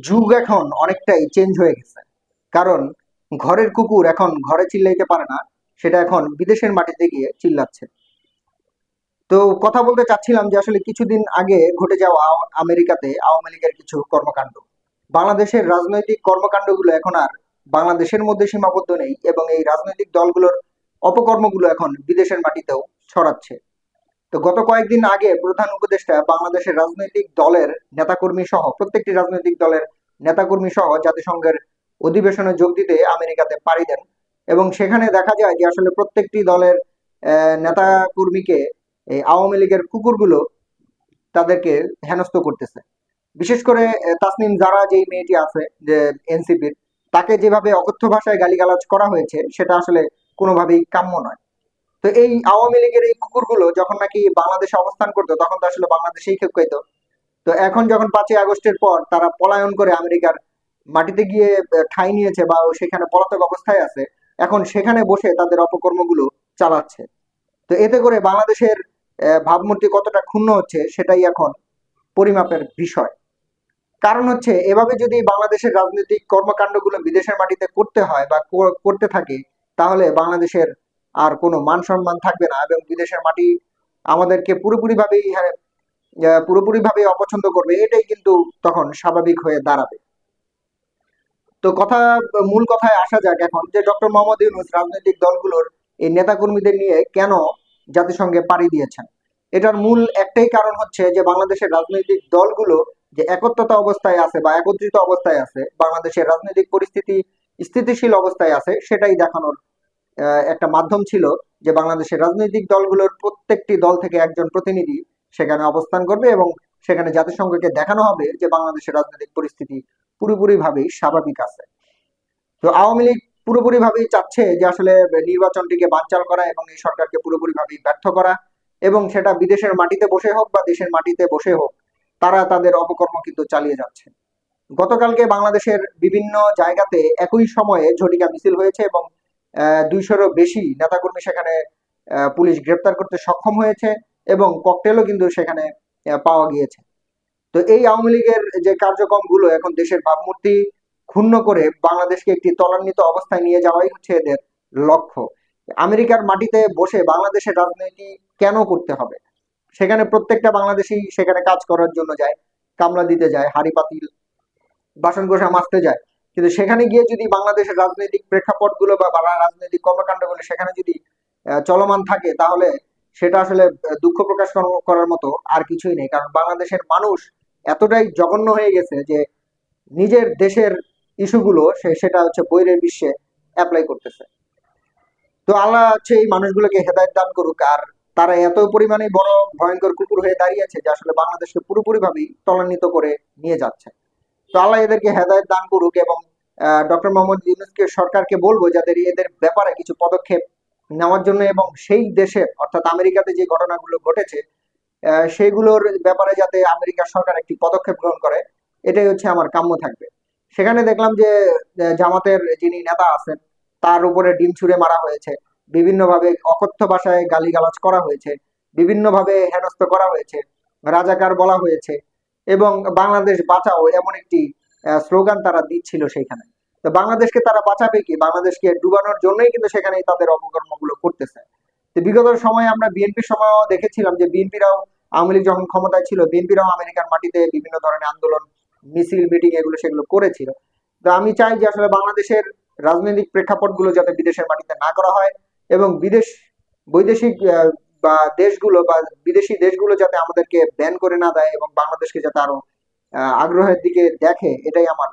যুগ এখন অনেকটাই চেঞ্জ হয়ে গেছে। কারণ ঘরের কুকুর এখন ঘরে চিল্লাইতে পারে না, সেটা এখন বিদেশের মাটিতে গিয়ে চিল্লাচ্ছে। তো কথা বলতে চাচ্ছিলাম যে আসলে কিছুদিন আগে ঘটে যাওয়া আমেরিকাতে আওয়ামী লীগের কিছু কর্মকাণ্ড। বাংলাদেশের রাজনৈতিক কর্মকাণ্ডগুলো এখন আর বাংলাদেশের মধ্যে সীমাবদ্ধ নেই এবং এই রাজনৈতিক দলগুলোর অপকর্মগুলো এখন বিদেশের মাটিতেও ছড়াচ্ছে। তো গত কয়েকদিন আগে প্রধান উপদেষ্টা বাংলাদেশের রাজনৈতিক দলের নেতাকর্মী সহ প্রত্যেকটি রাজনৈতিক দলের নেতাকর্মী সহ জাতিসংঘের অধিবেশনে যোগ দিতে আমেরিকাতে পাড়ি দেন। এবং সেখানে দেখা যায় যে আসলে প্রত্যেকটি দলের আহ, নেতাকর্মীকে এই আওয়ামী লীগের কুকুরগুলো তাদেরকে হেনস্থ করতেছে। বিশেষ করে তাসনিম জারা যেই মেয়েটি আছে যে এনসিপির তাকে যেভাবে অকথ্য ভাষায় গালিগালাজ করা হয়েছে সেটা আসলে কোনোভাবেই কাম্য নয়। তো এই আওয়ামী লীগের এই কুকুরগুলো যখন নাকি বাংলাদেশে অবস্থান করতো, তখন তো আসলে বাংলাদেশেই খেপ খাইতো তো এখন যখন পাঁচই আগস্টের পর তারা পলায়ন করে আমেরিকার মাটিতে গিয়ে ঠাঁই নিয়েছে বা সেখানে পলাতক অবস্থায় আছে, এখন সেখানে বসে তাদের অপকর্মগুলো চালাচ্ছে। তো এতে করে বাংলাদেশের ভাবমূর্তি কতটা ক্ষুণ্ণ হচ্ছে সেটাই এখন পরিমাপের বিষয়। কারণ হচ্ছে এভাবে যদি বাংলাদেশের রাজনৈতিক কর্মকাণ্ডগুলো বিদেশের মাটিতে করতে হয় বা করতে থাকে, তাহলে বাংলাদেশের আর কোনো মান সম্মান থাকবে না এবং বিদেশের মাটি আমাদেরকে পুরোপুরি ভাবেই পুরোপুরি ভাবে অপছন্দ করবে, এটাই কিন্তু তখন স্বাভাবিক হয়ে দাঁড়াবে। তো কথা, মূল কথায় আসা যাক এখন যে ডক্টর মোহাম্মদ ইউনুস রাজনৈতিক দলগুলোর এই নেতাকর্মীদের নিয়ে কেন জাতিসংঘে পাড়ি দিয়েছেন? এটার মূল একটাই কারণ হচ্ছে যে বাংলাদেশের রাজনৈতিক দলগুলো যে একত্রতা অবস্থায় আছে বা একত্রিত অবস্থায় আছে, বাংলাদেশের রাজনৈতিক পরিস্থিতি স্থিতিশীল অবস্থায় আছে, সেটাই দেখানোর একটা মাধ্যম ছিল যে বাংলাদেশের রাজনৈতিক দলগুলোর প্রত্যেকটি দল থেকে একজন প্রতিনিধি সেখানে অবস্থান করবে এবং সেখানে জাতিসংঘকে দেখানো হবে যে বাংলাদেশের রাজনৈতিক পরিস্থিতি পুরোপুরি ভাবেই স্বাভাবিক আছে। তো আওয়ামী লীগ পুরোপুরি ভাবেই চাচ্ছে যে আসলে নির্বাচনটিকে বানচাল করা এবং এই সরকারকে পুরোপুরি ভাবেই ব্যর্থ করা এবং সেটা বিদেশের মাটিতে বসে হোক বা দেশের মাটিতে বসে হোক, তারা তাদের অপকর্ম কিন্তু চালিয়ে যাচ্ছে। গতকালকে বাংলাদেশের বিভিন্ন জায়গাতে একই সময়ে ঝটিকা মিছিল হয়েছে এবং দুইশোরও বেশি নেতাকর্মী সেখানে পুলিশ গ্রেপ্তার করতে সক্ষম হয়েছে এবং ককটেলও কিন্তু সেখানে পাওয়া গিয়েছে। তো এই আওয়ামী লীগের যে কার্যক্রমগুলো এখন দেশের ভাবমূর্তি ক্ষুণ্ণ করে বাংলাদেশকে একটি তলান্বিত অবস্থায় নিয়ে যাওয়াই হচ্ছে এদের লক্ষ্য। আমেরিকার মাটিতে বসে বাংলাদেশের রাজনীতি কেন করতে হবে? সেখানে প্রত্যেকটা বাংলাদেশি সেখানে কাজ করার জন্য যায়, কামলা দিতে যায়, হাড়ি পাতিল বাসন কোষা মাজতে যায়। কিন্তু সেখানে গিয়ে যদি বাংলাদেশের রাজনৈতিক প্রেক্ষাপটগুলো বা রাজনৈতিক কর্মকাণ্ডগুলো সেখানে যদি চলমান থাকে, তাহলে সেটা আসলে দুঃখ প্রকাশ করার মতো আর কিছুই নেই। কারণ বাংলাদেশের মানুষ এতটাই জঘন্য হয়ে গেছে যে নিজের দেশের ইস্যুগুলো সেটা হচ্ছে বৈরের বিশ্বে অ্যাপ্লাই করতেছে। তো আল্লাহ হচ্ছে এই মানুষগুলোকে হেদায়েত দান করুক। আর তারা এত পরিমাণে বড় ভয়ঙ্কর কুকুর হয়ে দাঁড়িয়েছে যে আসলে বাংলাদেশকে পুরোপুরি ভাবেই ত্বরান্বিত করে নিয়ে যাচ্ছে। তো আল্লাহ এদেরকে হেদায়েত দান করুক এবং ডক্টর মোহাম্মদ ইউনুসকে সরকারকে বলব যাদের এদের ব্যাপারে কিছু পদক্ষেপ নেওয়ার জন্য এবং সেই দেশে অর্থাৎ আমেরিকাতে যে ঘটনাগুলো ঘটেছে আহ, সেইগুলোর ব্যাপারে যাতে আমেরিকার সরকার একটি পদক্ষেপ গ্রহণ করে এটাই হচ্ছে আমার কাম্য থাকবে। সেখানে দেখলাম যে জামাতের যিনি নেতা আছেন তার উপরে ডিম ছুঁড়ে মারা হয়েছে। বিভিন্নভাবে অকথ্য ভাষায় গালিগালাজ করা হয়েছে। বিভিন্নভাবে হেনস্থ করা হয়েছে। রাজাকার বলা হয়েছে। এবং বাংলাদেশ বাঁচাও এমন একটি স্লোগান তারা দিচ্ছিল সেখানে তো বাংলাদেশকে তারা বাঁচাবে কি? বাংলাদেশকে ডুবানোর জন্যই কিন্তু সেখানে তাদের অপকর্মগুলো করতেছে। তো বিগত সময়ে আমরা বিএনপির সময়ও দেখেছিলাম যে বিএনপিরাও আওয়ামী লীগ যখন ক্ষমতায় ছিল বিএনপিরাও আমেরিকার মাটিতে বিভিন্ন ধরনের আন্দোলন, মিছিল, মিটিং এগুলো সেগুলো করেছিল। তো আমি চাই যে আসলে বাংলাদেশের রাজনৈতিক প্রেক্ষাপটগুলো যাতে বিদেশের মাটিতে না করা হয় এবং বিদেশ, বৈদেশিক বা দেশগুলো বা বিদেশি দেশগুলো যাতে আমাদেরকে ব্যান করে না দেয় এবং বাংলাদেশকে যাতে আরও আগ্রহের দিকে দেখে, এটাই আমার